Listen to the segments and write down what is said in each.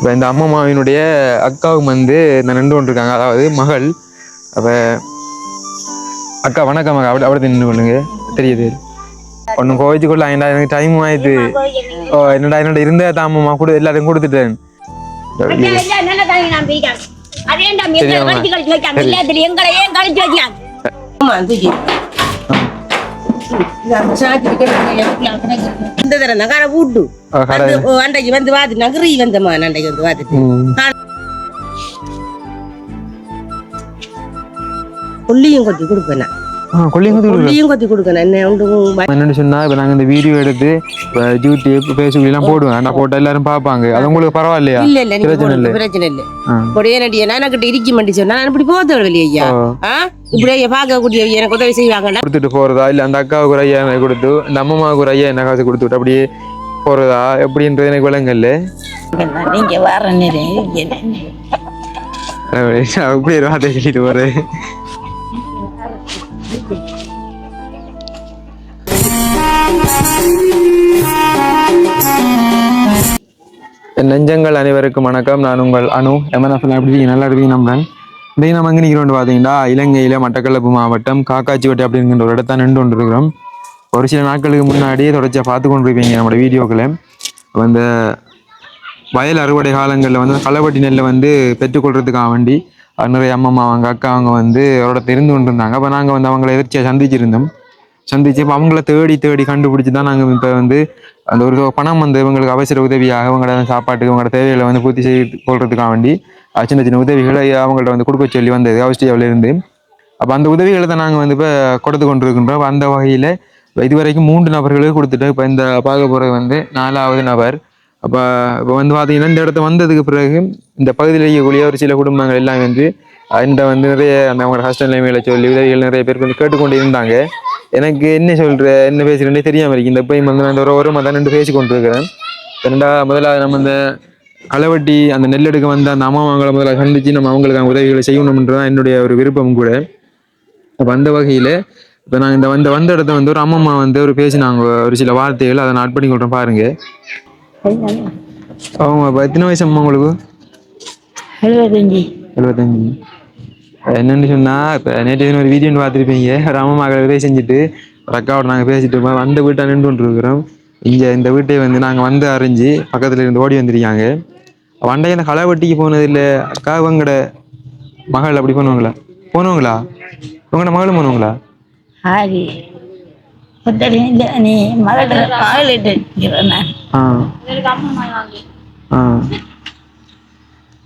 இப்போ இந்த அம்மம்மாவினுடைய அக்காவுக்கு வந்து இந்த ஒன்று இருக்காங்க அதாவது மகள். அப்போ அக்கா வணக்கம் அக்கா. அப்படி அப்படி நின்று கொள்ளுங்க. தெரியுது. ஒன்றும் கோவிச்சுக்குள்ள ஏன்டா எனக்கு டைம் ஆயிடுது ஓ என்னடா என்னோட இருந்த தாமம்மா கூட எல்லாத்தையும் கொடுத்துட்டேன். சாத்திரிக்கை இந்த தடவை நகர கூட்டு வந்து, ஓ, அன்றைக்கு வந்து வாத்து நகரி வந்தம்மா அன்றைக்கு வந்து வாது ம். கொல்லியும் கொத்தி கொடுப்பேன் நான். ஆ கொல்லிங்க கொல்லியும் கொத்தி கொடுக்கணும் என்ன உண்டு என்னன்னு சொன்னா இப்போ நாங்கள் இந்த வீடியோ எடுத்து இப்போ யூடியூப் ஃபேஸ்புக் எல்லாம் போடுவேன் நான் போட்டால் எல்லாரும் பார்ப்பாங்க. அது உங்களுக்கு பரவாயில்லையா? இல்ல இல்ல நீங்க பிரச்சனை போடுங்க, இல்லை. பிரச்சனை இல்ல. ஆ. கொடைய நடிகை நான் கிட்ட இருக்க மாட்டி சொன்னா நான் இப்படி போகிறது வெளியே ஐயா. ஆ? இப்படியே பார்க்கக்கூடிய எனக்கு உதவி கொடுத்துட்டு போறதா? இல்ல அந்த அக்காவுக்கு ஒரு ஐயா எனக்கு கொடுத்து இந்த அம்மாவுக்கு ஒரு ஐயா என்ன காசு கொடுத்து விட்டு அப்படியே போறதா? எப்படின்றது எனக்கு விளங்கல்ல நீங்க வர அப்படியே வார்த்தை சொல்லிட்டு போறேன். நெஞ்சங்கள் அனைவருக்கும் வணக்கம். நான் உங்கள் அனு. எம்என்எஃப்ல எப்படி நல்லா இருக்கீங்க நம்புறேன். இன்றைக்கு நம்ம எங்கே நிற்கிறோம் பார்த்தீங்கன்னா இலங்கையில் மட்டக்களப்பு மாவட்டம் காக்காச்சிவட்டை அப்படிங்கிற ஒரு இடத்த நின்று கொண்டிருக்கிறோம். ஒரு சில நாட்களுக்கு முன்னாடியே தொடர்ச்சியாக பார்த்து கொண்டு இருப்பீங்க நம்மளோட வீடியோக்களை. அந்த வயல் அறுவடை காலங்களில் வந்து களவட்டி நெல்லை வந்து பெற்றுக்கொள்றதுக்காக வேண்டி நிறைய அம்மம்மா அவங்க அக்கா அவங்க வந்து அவரோட தெரிந்து இருந்து கொண்டு இருந்தாங்க அப்போ நாங்கள் வந்து அவங்கள எதிர்ச்சியாக சந்திச்சிருந்தோம். சந்திச்சு இப்போ அவங்கள தேடி தேடி கண்டுபிடிச்சி தான் நாங்கள் இப்போ வந்து அந்த ஒரு பணம் வந்து இவங்களுக்கு அவசர உதவியாக இவங்களோட சாப்பாட்டுக்கு இவங்களோட தேவைகளை வந்து பூர்த்தி செய்து கொள்றதுக்காக வேண்டி சின்ன சின்ன உதவிகளை அவங்கள்ட்ட வந்து கொடுக்க சொல்லி வந்தது ஆஸ்திரேலியாவில இருந்து. அப்போ அந்த உதவிகளை தான் நாங்கள் வந்து இப்போ கொடுத்து கொண்டிருக்கின்றோம். அந்த வகையில் இதுவரைக்கும் மூன்று நபர்களுக்கு கொடுத்துட்டு இப்போ இந்த பார்க்க போகிறது வந்து நாலாவது நபர் அப்போ இப்போ வந்து பார்த்தீங்கன்னா இந்த இடத்த வந்ததுக்கு பிறகு இந்த பகுதியில் இருக்கக்கூடிய ஒரு சில குடும்பங்கள் எல்லாம் வந்து இந்த வந்து நிறைய அந்த அவங்களோட கஷ்ட நிலைமையில சொல்லி உதவிகள் நிறைய பேருக்கு வந்து கேட்டுக்கொண்டு இருந்தாங்க. எனக்கு என்ன சொல்கிற என்ன பேசுறேன்னே தெரியாமல் இருக்கு. இந்த போய் வந்து நான் இந்த ஒரு ஒரு தான் ரெண்டு பேசி கொண்டிருக்கிறேன். ரெண்டா முதலாவது நம்ம இந்த களவட்டி அந்த நெல்லெடுக்க வந்த அந்த அம்மாவங்களை முதல்ல சந்திச்சு நம்ம அவங்களுக்கான உதவிகளை செய்யணும்ன்றதான் என்னுடைய ஒரு விருப்பம் கூட. அப்போ அந்த வகையில் இப்போ நாங்கள் இந்த வந்த வந்த இடத்த வந்து ஒரு அம்மம்மா வந்து ஒரு பேசினாங்க. ஒரு சில வார்த்தைகள் அதை நான் ஆட் பண்ணி கொள்றேன் பாருங்கள் அவங்க இப்போ எத்தனை வயசு அம்மா உங்களுக்கு? எழுபத்தஞ்சி எழுபத்தஞ்சு என்னன்னு சொன்னா இப்போ நேற்று ஒரு வீடியோ பார்த்துருப்பீங்க. ஒரு அம்மா மகள் உதவி செஞ்சுட்டு ஒரு அக்காவோட நாங்கள் பேசிட்டு இருப்போம். அந்த வீட்டை நின்று கொண்டு இருக்கிறோம். இங்கே இந்த வீட்டை வந்து நாங்கள் வந்து அறிஞ்சு பக்கத்துல இருந்து ஓடி வந்திருக்காங்க. வண்டைய அந்த களவட்டிக்கு போனது இல்லை அக்கா இவங்கட மகள் அப்படி போனவங்களா? போனவங்களா? உங்களோட மகளும் போனவங்களா?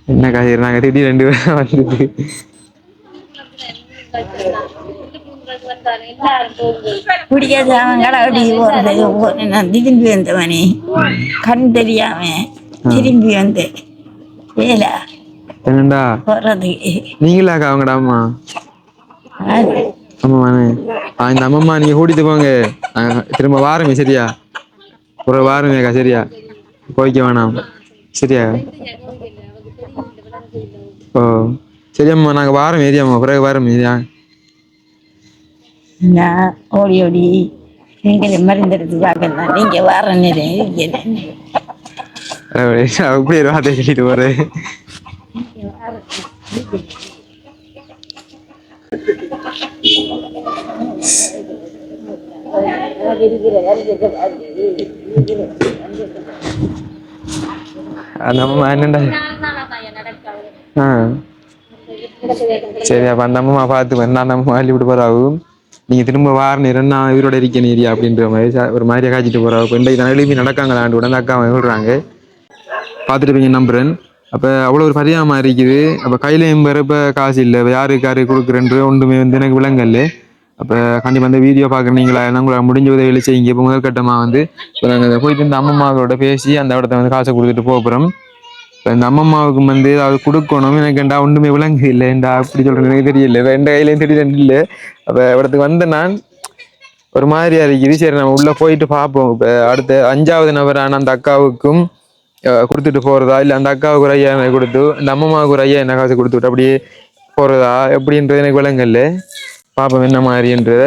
என்ன காய் நாங்கள் திடீர் ரெண்டு பேரும் வந்துட்டு. பிடிக்காத அவன் கடவுடி போகிறது நான் திரும்பி வந்தவனே. கண் தெரியாம திரும்பி வந்து வேலை என்னண்டா? போகிறதுக்கு நீங்களாக்கா அவங்கட அம்மா? ஆமாண்ணே இந்த அம்மம்மா நீங்க கூட்டிட்டு போங்க. திரும்ப வாரமே சரியா? ஒரு வாரமேக்கா சரியா? போய்க்க வேணாம். சரியா? ஓ சரியம்மா நாங்க வாரம் ஏரியாம்மா பிறகு வாரம் ஏரியா நான் ஓடி ஓடி. எங்களை மருந்தெடுத்து பார்க்கலாம் நீங்க வர அப்படி ஒரு வார்த்தை சொல்லிட்டு போறேன் அந்த அம்மா என்னண்டா ஆ. சரி அப்போ அந்த அம்மா பார்த்து நான் அந்த அள்ளி விட்டு போறாவும் நீங்க திரும்ப வார நேரம் நான் உயிரோட இருக்கேன் ஏரியா அப்படின்ற மாதிரி ஒரு மாதிரியா காய்ச்சிட்டு போறாவு இப்போ இன்றைக்கு தான் எழுப்பி நடக்காங்களாண்டு உடனே அக்கா விடுறாங்க பார்த்துட்டு நம்புறேன். அப்போ அவ்வளோ ஒரு பரிதாபமாக இருக்குது. அப்போ கையிலையும் வேற இப்போ காசு இல்லை. யாருக்கு யாருக்கு கொடுக்குறேன்ற ஒன்றுமே வந்து எனக்கு விளங்கல்ல. அப்போ கண்டிப்பாக அந்த வீடியோ பார்க்குறீங்களா உங்களால் முடிஞ்ச உதவிகளை செய்யுங்க. இப்போ முதற்கட்டமாக வந்து இப்போ நாங்கள் போயிட்டு இந்த அம்மம்மாவோட பேசி அந்த இடத்த வந்து காசை கொடுத்துட்டு போக போகிறோம் இப்போ இந்த அம்மம்மாவுக்கு வந்து ஏதாவது கொடுக்கணும். எனக்கு ஏன்டா ஒன்றுமே விளங்கு இல்லை. எண்டா அப்படி சொல்கிறது எனக்கு தெரியல. ரெண்டு கையிலையும் தெரியல இல்லை. அப்போ இடத்துக்கு வந்த நான் ஒரு மாதிரியாக இருக்குது. சரி நம்ம உள்ளே போயிட்டு பார்ப்போம். இப்போ அடுத்த அஞ்சாவது நபரான அந்த அக்காவுக்கும் கொடுத்துட்டு போறதா இல்லை அந்த அக்காவுக்கு ஒரு ஐயா எனக்கு கொடுத்து இந்த அம்மம்மாவுக்கு ஒரு ஐயா என்ன காசு கொடுத்து விட்டு அப்படியே போறதா எப்படின்றது எனக்கு விளங்கல்ல பார்ப்போம் என்ன மாதிரின்றத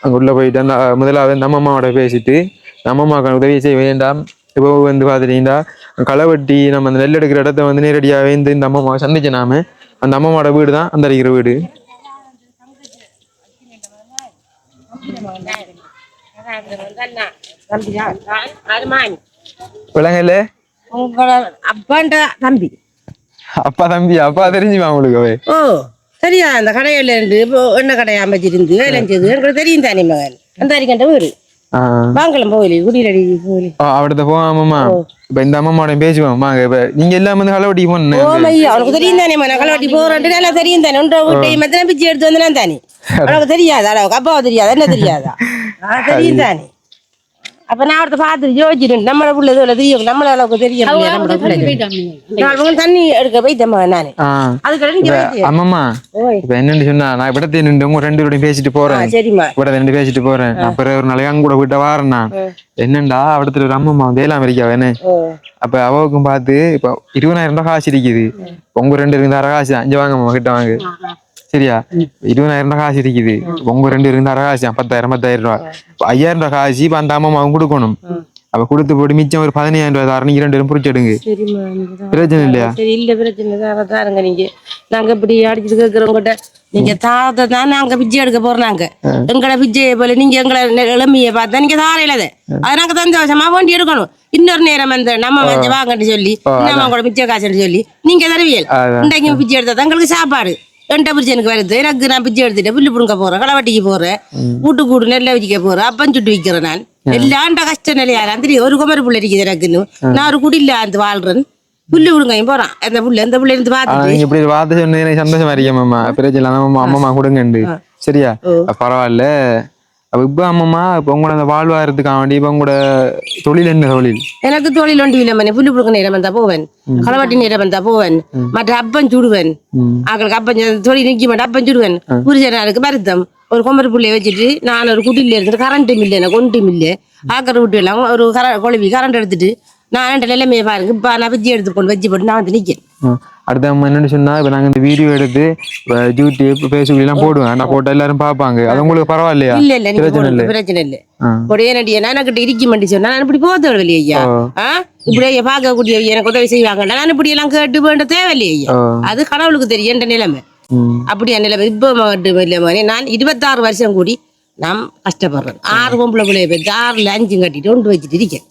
அங்கே உள்ள போயிட்டு அந்த முதலாவது அந்த அம்மம்மாவோட பேசிட்டு இந்த அம்மம்மாவுக்கு உதவி செய்ய வேண்டாம் இப்போ வந்து பார்த்துட்டீங்கன்னா களை வெட்டி நம்ம அந்த நெல் எடுக்கிற இடத்த வந்து நேரடியாகவே இந்த இந்த அம்மாவை சந்திச்சு நாம அந்த அம்மாவோட வீடு தான் அந்த இருக்கிற வீடு விலங்கல்ல உங்களோட அப்பான்ற தம்பி. அப்பா தம்பி அப்பா தெரிஞ்சுமா உங்களுக்கு ஓ சரியா அந்த கடையில இருந்து இப்போ எண்ணெய் கடையை அமைச்சிருந்து விளைஞ்சது எனக்கு தெரியும் தானே மகன். அந்த அரிக்கண்ட வீடு வாங்கலாம் போகலி குடியிலடி போகலி. அவிடத்த போகாமம்மா. இப்ப இந்த அம்மாவோட பேசுவோம். வாங்க இப்ப நீங்க எல்லாம் வந்து களை வெட்டி போன அவனுக்கு தெரியும் தானே மகன் கலவாட்டி போறேன் நல்லா தெரியும் தானே. ஒன்றரை வீட்டை மத்தின பிச்சை எடுத்து வந்து நான் தானே. அவனுக்கு தெரியாதா அளவுக்கு அப்பாவை தெரியாதா. என்ன தெரியாதா? தெரியும் தானே. அப்ப நான் அவர்த்த பார்த்து யோசிச்சுட்டு நம்மள புள்ள இதுல தெரியும். நம்மள அளவுக்கு தெரியும். நம்மள புள்ள தண்ணி எடுக்க போயிட்டேன் நானு. அதுக்கு ஓய். இப்ப என்னன்னு சொன்னா நான் விடத்தை நின்று உங்க ரெண்டு பேரும் பேசிட்டு போறேன். சரிம்மா. கூட ரெண்டு பேசிட்டு போறேன். அப்புறம் ஒரு நாளைக்கு அங்க கூட விட்ட வாரேன் நான் என்னண்டா அவடத்துல ஒரு அம்மம்மா வேணே ஓ. அப்ப அவவுக்கும் பார்த்து இப்ப இருபதாயிரம் ரூபாய் காசு இருக்குது. உங்க ரெண்டு இருந்தார காசு அஞ்சு வாங்கம்மா கிட்ட வாங்க. சரியா இருபதாயிரம் ரூபாய் காசு இருக்குது உங்க ரெண்டு இருந்தார காசு பத்தாயிரம் பத்தாயிரம் ரூபாய் ஐயாயிரம் ரூபாய் காசு இப்ப அந்த அம்மாவும் கொடுக்கணும் அப்ப கொடுத்து போட்டு மிச்சம் ஒரு பதினையாயிரம் ரூபாய் தரணும் நீங்க ரெண்டு பேரும் தான். பிரச்சனை இல்லையா சரி இல்ல பிரச்சனை தான் தாருங்க நீங்க நாங்க இப்படி அடிச்சுட்டு கேக்குறவங்ககிட்ட நீங்க தாத்த தான் நாங்க பிச்சை எடுக்க போறோம் நாங்க எங்கட பிச்சையை போல நீங்க எங்களை இளமைய பார்த்தா நீங்க தாரையில அது நாங்க சந்தோஷமா வேண்டி எடுக்கணும் இன்னொரு நேரம் வந்து நம்ம வந்து வாங்கன்னு சொல்லி நம்ம கூட பிச்சை காசுன்னு சொல்லி நீங்க தருவியல். இன்றைக்கு பிச்சை எடுத்தா தான் எங்களுக்கு சாப்பாடு பிடிச்சி எனக்கு வருது எனக்கு நான் பிச்சை எடுத்துட்டு புல்லு புடுங்க போறேன் களவட்டிக்கு போறேன் வீட்டு கூடு நெல்லை வச்சுக்க போறேன் அப்பம் சுட்டு விற்கிறேன் நான். எல்லாண்ட கஷ்ட நிலையாரா தெரியும் ஒரு குமரி புள்ள இருக்குது எனக்குன்னு. நான் ஒரு குடியில அந்த வாழ்றேன். புல்லு விடுங்கையும் போறான். அந்த புள்ள அந்த புள்ள இருந்து நீங்க இப்படி ஒரு வார்த்தை சொன்னது எனக்கு சந்தோஷமா இருக்கேன் மாமா. பிரச்சனை அம்மா அம்மம்மா கொடுங்கண்டு. சரியா? பரவாயில்ல. அப்ப இப்ப அம்மம்மா இப்ப உங்களோட அந்த வாழ்வாரத்துக்காக வேண்டி இப்ப உங்களோட தொழில் என்ன தொழில்? எனக்கு தொழில் ஒன்று இல்லை மணி புல்லு புடுங்க நேரம் வந்தா போவேன். களவாட்டி நேரம் வந்தா போவேன். மற்ற அப்பன் சுடுவேன். அவங்களுக்கு அப்பன் தொழில் நிக்க மாட்டேன் அப்பன் சுடுவேன். புரிஜனாருக்கு வருத்தம். ஒரு கொம்பர் புள்ளைய வச்சுட்டு நான் ஒரு குட்டில இருந்துட்டு கரண்ட்டும் இல்லை எனக்கு ஒன்றும் இல்லை. ஆக்கிற விட்டு எல்லாம் ஒரு கர குழவி கரண்ட் எடுத்துட்டு நான் என்கிட்ட நிலைமையை பாருங்க. இப்போ நான் வச்சு எடுத்து போட்டு வச்சு போட்டு நான் வந்து நிற்கேன் ம். அடுத்து என்னன்னு சொன்னா இப்ப நாங்க இந்த வீடியோ எடுத்து யூடியூப் ஃபேஸ்புக் எல்லாம் போடுவேன். நான் போட்டா எல்லாரும் பாப்பாங்க அது உங்களுக்கு பரவாயில்லையா? இல்ல இல்ல பிரச்சனை இல்லை. பிரச்சனை இல்லை. உடைய நடிகை நான் எனக்கு இருக்க மாட்டேன் சொன்னா நான் இப்படி போக தேவையில்லை ஐயா. ஆ? இப்படியே பார்க்கக்கூடிய எனக்கு உதவி செய்வாங்கடா நான் இப்படி எல்லாம் கேட்டு வேண்ட தேவையில்லை ஐயா. அது கடவுளுக்கு தெரியும் என்ற நிலைமை. அப்படியா நிலைமை. இப்போ இல்லை நான் இருபத்தாறு வருஷம் கூடி நான் கஷ்டப்படுறேன் ஆறு பொம்பளை பிள்ளைய பெற்று ஆறுல அஞ்சும் கட்டிட்டு ஒன்று வச்சுட்டு இருக்கேன்.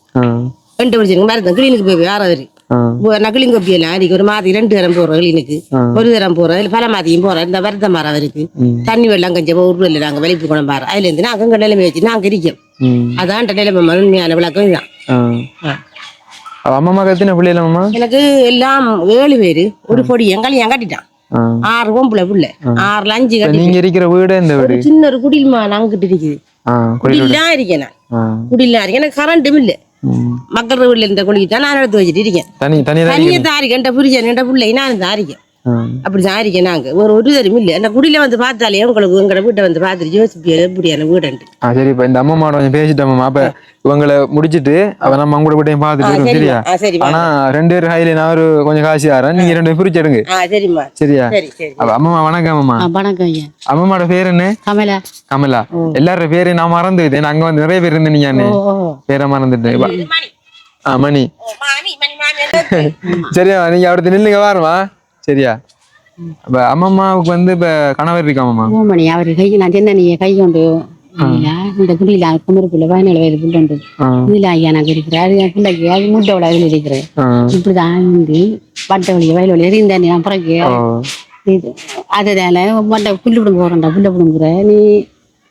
ரெண்டு வருஷம் மருந்து கிளினிக்கு போய் வேற வரு ஆ. நக்கிலிங் கொப்பியெல்லாம் அன்றைக்கி ஒரு மாதம் ரெண்டு தரம் போகிறோம் கிளினிக்கு ஒரு தரம் போகிறோம் இல்லை பல மாதையும் போகிறோம் இந்த வருத்த மரம் இருக்கு. தண்ணி வெள்ளம் கொஞ்சம் ஊர் இல்லை நாங்கள் வெளிப்பு குணம் பாரு. அதுலேருந்து நாங்கள் அங்கே நிலைமை வச்சு நாங்கள் இருக்கோம். அதான் நிலைமை உண்மையான விளக்கம் இதுதான். அம்மம்மா கத்தின பிள்ளைல அம்மா எனக்கு எல்லாம் ஏழு பேர். ஒரு பொடி எங்களையும் கட்டிட்டான். ஆ. ஆறு பொம்பளை புள்ள. ஆறுல அஞ்சு கட்டி நீங்க இருக்கிற வீடு இந்த வீடு. சின்ன ஒரு குடில்மா நாங்கிட்டு இருக்குது. ஆ குடிலாம் இருக்கேன் நான். குடிலாம் இருக்கேன். எனக்கு கரண்ட்டும் இல்லை. மக்கள் வீட்டில் இருந்த குழி தான் நான் எடுத்து வச்சுட்டு இருக்கேன். தனி தனியா தான் தனியாக தான் இருக்கேன். என் புரிஞ்சன் பிள்ளை நான் தான் இருக்கேன் ஆ. அப்படி தான் இருக்கேன் நாங்க. ஒரு ஒரு தரும் இல்லை. அந்த குடியில வந்து பார்த்தாலே உங்களுக்கு உங்களோட வீட்டை வந்து பார்த்துட்டு யோசிப்பியா எப்படியான வீடுன்ட்டு. ஆ சரி இப்ப இந்த அம்மா மாட கொஞ்சம் பேசிட்டோம் மாமா அப்ப இவங்களை முடிச்சிட்டு அப்ப நம்ம அவங்க கூட பார்த்துட்டு வரோம், சரியா? ஆ சரி ஆனா ரெண்டு பேரும் கையில நான் ஒரு கொஞ்சம் காசு ஆறேன் நீங்க ரெண்டு பேரும் பிரிச்சு எடுங்க ஆ சரிம்மா. சரியா? சரி சரி அப்ப அம்மா வணக்கம் அம்மா. வணக்கம் ஐயா. அம்மாவோட பேர் என்ன? கமலா. கமலா. எல்லாரோட பேரு நான் மறந்து விட்டேன் அங்க வந்து நிறைய பேர் இருந்தேன் நீங்க பேரை மறந்துட்டேன். மணி. ஆ மணி. ஓ, மாமி மணி மாமி சரியா நீங்க அவர்த்த நில்லுங்க வாருமா சரியா? அப்ப அம்மம்மாவுக்கு வந்து இப்ப கணவர் இருக்காமம்மா பூமணி அவர் கை நான் சின்ன நீ கை கொண்டு இந்த குடியில குமரி புள்ள பதினேழு வயது புள்ள உண்டு ஐயா நான் இருக்கிறேன். அது என் பிள்ளைக்கு அது மூட்டை அதில் இருக்கிறேன். இப்படிதான் வந்து வட்ட வழி வயல் வழி எரிந்தானே நான் பிறகு. ஓ. இது அதுதால வட்ட புல்லு பிடுங்க போறேன்டா புல்ல பிடுங்குற. நீ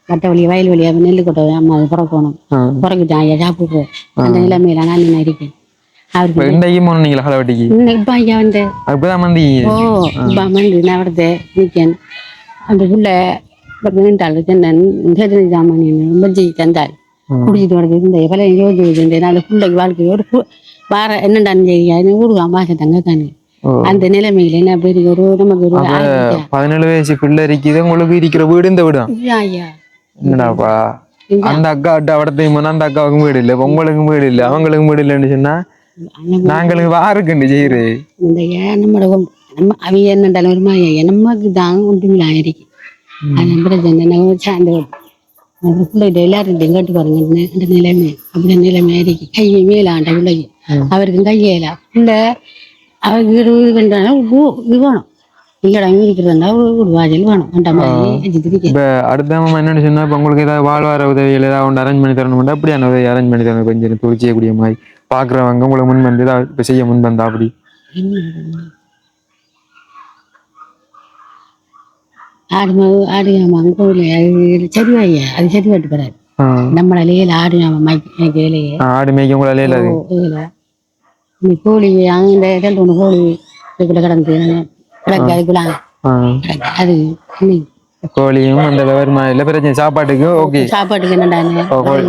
வட்ட வழி வயல் வழியா நெல்லு கொட்ட அம்மா அது பிறக்கணும். ஆ. பிறகுட்டான் ஐயா சாப்பிடுற. அந்த நிலைமையில நான் இருக்கேன். இன்றைக்கு போனீங்களா களவட்டிக்கு இன்னும் இப்ப ஐயா வந்து அப்பதான் வந்து ஓ இப்ப வந்து நான் அவரது நிற்கேன் அந்த புள்ள நின்றாள் சென்னன் சேதனை சாமான் ரொம்ப ஜெய் தந்தாள் குடிச்சிட்டு வரது இந்த பல யோசி இருந்தேன் அந்த பிள்ளைக்கு வாழ்க்கையோட கு- வார என்னண்டான்னு செய்யா ஊருக்கு அம்மாசை தங்க தானே. அந்த நிலைமையில என்ன பெரிய ஒரு நமக்கு ஒரு பதினேழு வயசு பிள்ளை இருக்குது உங்களுக்கு இருக்கிற வீடு இந்த வீடு தான் இல்ல ஐயா என்னடாப்பா அந்த அக்கா அட்டா அவடத்தையும் போனா அந்த அக்காவுக்கும் வீடு இல்லை உங்களுக்கும் வீடு இல்லை அவங்களுக்கும் வீடு இல்லைன்னு சொன்னா நாங்களுக்கு வாருக்குண்டு செய்யுது இந்த நம்மட நம்ம அவைய என்னண்டாலும் வருமா ஐயா நமக்கு தான் ஒன்றுமில்ல ஆயிருக்கு? அது பிரச்சனை நம்ம சார்ந்து அந்த பிள்ளைகிட்ட எல்லாரும் கேட்டு பாருங்க இந்த- நிலைமை அப்படி நிலைமை இருக்கு கையை மேலாண்ட பிள்ளைக்கு. அவருக்கு கையில பிள்ளை அவருக்கு இது வேண்டாம் இது வேணும். இங்க இருக்கிறதா ஒரு வாஜல் வேணும். அந்த மாதிரி வச்சுட்டு இருக்கேன். இப்ப அடுத்த மாமா என்னன்னு சொன்னா இப்ப உங்களுக்கு ஏதாவது வாழ்வார உதவிகள் ஏதாவது ஒன்று அரேஞ்ச் பண்ணி தரணும் அப்படியான உதவி அரேஞ்ச் பண்ணி தரணும் கொஞ்சம் தொழில் செய்யக்கூடிய மாதிரி. பாக்குறவங்க உங்களை முன் வந்து இப்ப செய்ய முன் வந்தா அப்படி? ஆடு மாவு ஆடு ஆமாம் கோவில் அது சரிவாய்யா அது சரிவாட்டு போறாரு. ஆ. நம்மளாலேயே ஆடு ஆ, ஆடு மேய்க்க உங்களால இந்த கோழி அங்கே ரெண்டு ஒன்று கோழி இதுக்குள்ள கிடந்து கிடக்கு அதுக்குள்ள. அது கோழியும் அந்த வருமானம் இல்லை பிரச்சனை சாப்பாட்டுக்கு ஓகே சாப்பாட்டுக்கு என்னடான்னு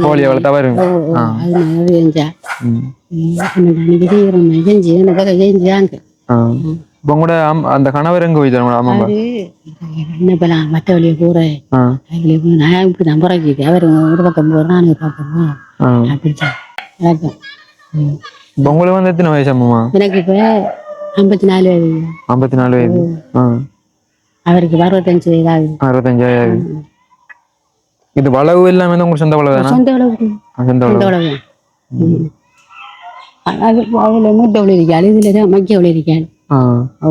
கோழியை வளர்த்தா வரும் உங்களோட அந்த கணவர் எங்க போயிட்டாரு உங்களோட அம்மா என்ன பண்ணலாம் மற்ற வழியை போய் நான் இப்படி தான் பிறக்கிது அவர் ஒரு பக்கம் போகிறேன் நான் பக்கம் உங்களுக்கு வந்து எத்தனை வயசு அம்மா? எனக்கு இப்போ ஐம்பத்தி நாலு வயது. ஐம்பத்தி நாலு வயசு ஆ. அவருக்கு அறுபத்தஞ்சு வயது ஆகுது அறுபத்தஞ்சாயிரம் இது வளவு எல்லாமே வந்து உங்களுக்கு சொந்த வளவு. தானா சொந்த ஆ, சொந்த வளவு. அது அதில் மூட்டை அவ்வளோ இருக்காள் இதில் தான் மைக்க அவ்வளோ இருக்காள் ஓ.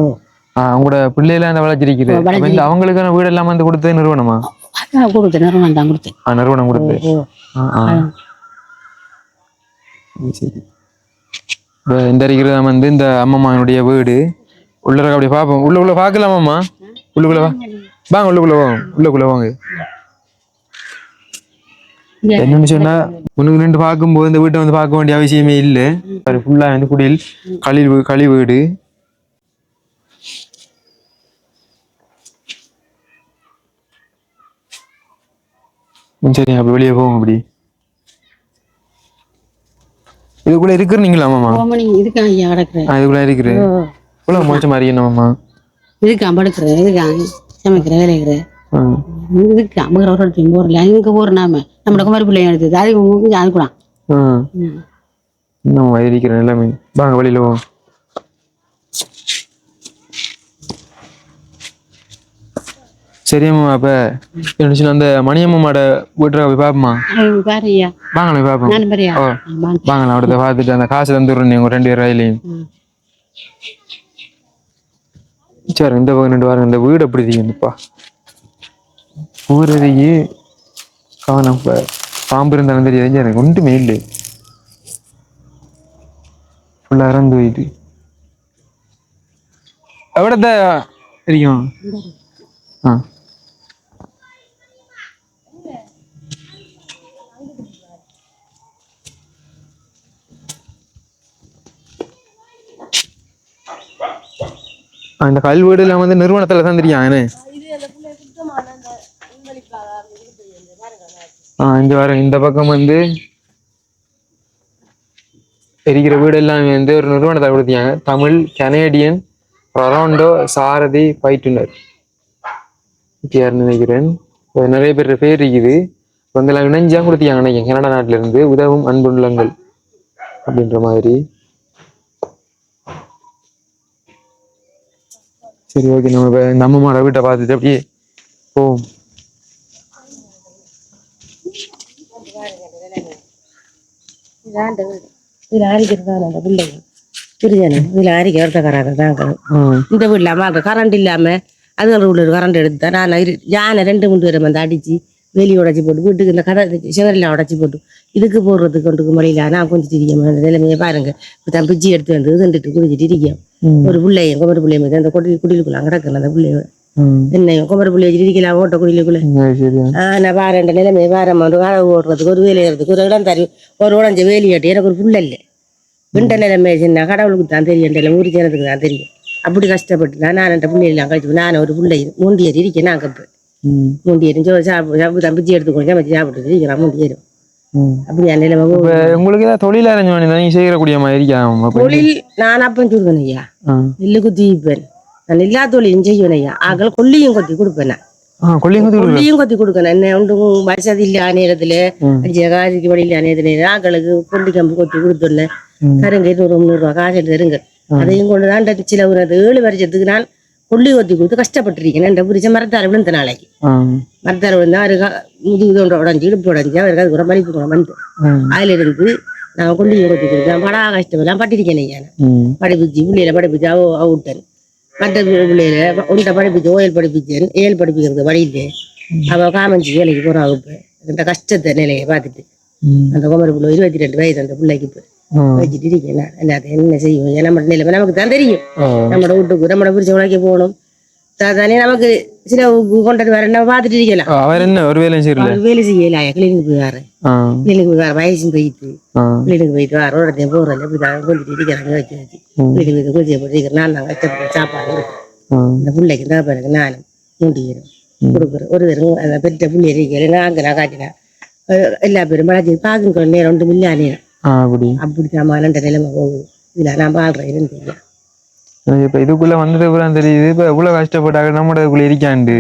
ஆ, உங்களோட பிள்ளைல அந்த வளர்ச்சிருக்குது இந்த அவங்களுக்கான வீடு எல்லாம் வந்து கொடுத்தது நிறுவனமா? கொடுத்து நிறுவனம் தான் கொடுத்தேன் ஆ நிறுவனம் கொடுத்து. சரி இந்த இருக்கிறது வந்து இந்த அம்மம்மானுடைய வீடு. உள்ள இருக்க அப்படி பார்ப்போம். உள்ள உள்ள பார்க்கலாமாம்மா? உள்ளுக்குள்ள வா. வாங்க உள்ளுக்குள்ள வாங்க. உள்ளுக்குள்ள வாங்க. என்னன்னு சொன்னா உனக்கு நின்று பார்க்கும்போது இந்த வீட்டை வந்து பார்க்க வேண்டிய அவசியமே இல்லை. ஃபுல்லா வந்து குடியில் கழிவு களி வீடு சரி அப்படி வெளியே போவோம் அப்படி. இதுக்குள்ள இருக்கிறீங்களா மாமா? இதுக்குள்ள இருக்கிற ஓ. இவ்வளவு மோசமா இருக்கீங்க மாமா? இதுக்கான் படுக்கிறேன் இதுக்கான் சமைக்கிறேன் ஆ. இதுக்கு ஐம்பது ஒரு இடத்தையும் போறல இங்கே போகிற நாம நம்ம குமாரி பிள்ளைங்க எடுத்தது. அது கொஞ்சம் அனுக்கலாம். இன்னும் இருக்கிற எல்லாமே வாங்க வெளியில போவோம் சரி அம்மா அப்ப என்ன சொன்ன அந்த மணியம்மாவோட வீட்டுல போய் பாப்போமா பாரு ஐயா. வாங்களே பாப்போம். நான் பாரியா வாங்கலாம் அவடத்த பார்த்துட்டு அந்த காசு தந்துடுறேன் நீங்க ரெண்டு பேர் ரயிலையும் சரி இந்த பக்கம் ரெண்டு வாரம் இந்த வீடு அப்படி தீங்கப்பா ஊரதையே காணும் பாம்பு இருந்தாலும் தெரியாது. எனக்கு ஒன்றுமே இல்லை. ஃபுல்லாக இறந்து போயிட்டு. எவ்வளோ தெரியும் ஆ. அந்த இந்த வந்து நிறுவனத்துல தான் தெரியும் ஆ இந்த வாரம் இந்த பக்கம் வந்து எரிக்கிற வீடு எல்லாமே வந்து ஒரு நிறுவனத்தை கொடுத்தாங்க தமிழ் கனேடியன் ரொனாண்டோ சாரதி பயிற்றுனர். நினைக்கிறேன். நிறைய பேர் பேர் இருக்குது. வந்து எல்லாம் இணைஞ்சா கொடுத்தாங்க நினைக்கிறேன். கனடா நாட்டிலிருந்து உதவும் அன்புள்ளங்கள் அப்படின்ற மாதிரி. சரி ஓகே நம்ம இந்த அம்மாவோட வீட்டை பார்த்துட்டு அப்படியே போவோம். இதுல ஆரிக்கிறது தான் அந்த பிள்ளைங்க புரியானு இதுல ஆரிக்க ஒருத்தக்காரங்க தாங்க இந்த வீடு இல்லாம அது கரண்ட் இல்லாம அதுகள் உள்ள கரண்ட் எடுத்து நான் இரு- யானை ரெண்டு மூணு பேரை வந்து அடிச்சு வெளியே உடைச்சி போட்டு வீட்டுக்கு இந்த கதை சிவரெல்லாம் உடைச்சி போட்டு இதுக்கு போடுறதுக்கு கொண்டு மழையில நான் கொஞ்சம் தெரியாம. நிலைமையை பாருங்க. தான் பிச்சு எடுத்து வந்து இதுன்ட்டு குடிச்சிட்டு இருக்கேன். ஒரு பிள்ளையும் குமரி பிள்ளையும் அந்த கொடி குடிலுக்குள்ள கிடக்கல அந்த பிள்ளையோட. ம். என்னையும் குமரி பிள்ளைய வச்சுட்டு இருக்கலாம் ஓட்ட குடிலுக்குள்ள. நான் பாரு ரெண்டு நிலைமை வாரம் ஒரு கதவு ஓடுறதுக்கு ஒரு வேலை ஏறதுக்கு ஒரு இடம் தரு ஒரு உடஞ்ச வேலி கட்டி எனக்கு ஒரு புள்ள இல்லை. விண்ட நிலைமை சின்ன கடவுளுக்கு தான் தெரியும் இல்லை ஊர் ஜனத்துக்கு தான் தெரியும். அப்படி கஷ்டப்பட்டு நான் நான் பிள்ளைலாம் கழிச்சு நான் ஒரு பிள்ளை மூண்டி ஏறி இருக்கேன் நான் கப்பு ம். மூண்டி எரிஞ்சு சாப்பிட்டு தம்பிச்சு எடுத்துக்கொண்டு சமைச்சு சாப்பிட்டு இருக்கிறேன் மூண்டி ஏறும். அப்படி இப்ப உங்களுக்கு ஏதாவது தொழில் அரேஞ்ச் நீங்க செய்யக்கூடிய மாதிரி தொழில் நான் அப்பன் சொல்லுவேன் ஐயா நெல்லு குத்தி வைப்பேன் நான் எல்லா தொழிலும் செய்வேன் ஐயா ஆக்கள் கொல்லியும் கொத்தி கொடுப்பேன் கொல்லியும் கொத்தி கொடுக்கணும் என்ன ஒன்றும் வசதி இல்ல நேரத்துல காசுக்கு வழி இல்ல நேரத்துல ஆக்களுக்கு கொல்லி கம்பு கொத்தி கொடுத்துருந்தேன் ம். தருங்க நூறு முந்நூறு ரூபா காசு எடுத்து தருங்க அதையும் கொண்டு தான் சில ஒரு ஏழு வருஷத்துக்கு நான் கொள்ளி ஊத்தி கொடுத்து கஷ்டப்பட்டிருக்கேன் என்ற புரிச்ச மரத்தால் விழுந்த நாளைக்கு ஆ. மரத்தால் விழுந்தா அவருக்கு முதுகு தோன்ற உடஞ்சி இடுப்பு உடஞ்சி அவருக்கு அது ஒரு மதிப்பு குணம் வந்து. அதுல இருந்து நான் கொள்ளி ஊத்தி கொடுத்தேன் படா கஷ்டமெல்லாம் பட்டிருக்கேன் ஐயா. படிப்பிச்சு பிள்ளையில படிப்பிச்சு அவ அவுட்டேன் மற்ற பிள்ளையில உன்ட்ட படிப்பிச்சு ஓயல் படிப்பிச்சேன் ஏழு படிப்பிக்கிறது வழியிலே அவ காமஞ்சி வேலைக்கு போறா இப்ப இந்த கஷ்டத்தை நிலையை பார்த்துட்டு. அந்த குமரி பிள்ளை இருபத்தி ரெண்டு வயசு அந்த பிள்ளைக்கு இப்ப. வச்சுட்டு இருக்கேன் நான். எல்லாத்தையும் என்ன செய்யும் நம்ம நிலைமை நமக்கு தான் தெரியும் ஆ. நம்மட வீட்டுக்கு நம்மட பிடிச்ச உழைக்க போகணும் தானே நமக்கு சில கொண்டு வர நம்ம பார்த்துட்டு இருக்கலாம் அவர் என்ன ஒரு வேலையும் செய்யல வேலை செய்யல கிளினிக் போய் வரேன் ஆ. கிளினிக் போய் வர வயசும் போயிட்டு ஆ. கிளினிக் போயிட்டு வர இடத்தையும் போகிறேன் இப்படி தான் கொஞ்சம் இருக்கிறாங்க வச்சு வச்சு ம். கிளினிக் போய் குளிச்சு போட்டு இருக்கிறேன் நான் தான் கஷ்டப்பட்டு சாப்பாடு. இந்த பிள்ளைக்கு தான் எனக்கு நானும் மூண்டிக்கிறேன் கொடுக்குறேன் ஒரு தரம் அந்த பெற்ற பிள்ளை இருக்கிறேன் நான் அங்கே நான் காட்டினேன் எல்லா பேரும் பழச்சி பார்க்குற நேரம் ஒன்று மில்லானே ஆ, அப்படி. அப்படி தான் மனண்ட நிலைமை போகுது இதில் நான் வாழ்றேன் தெரியும் எனக்கு இப்ப இதுக்குள்ள வந்தது பூரா தெரியுது. இப்ப இவ்வளவு கஷ்டப்பட்டாங்க நம்மட இதுக்குள்ள இருக்காண்டு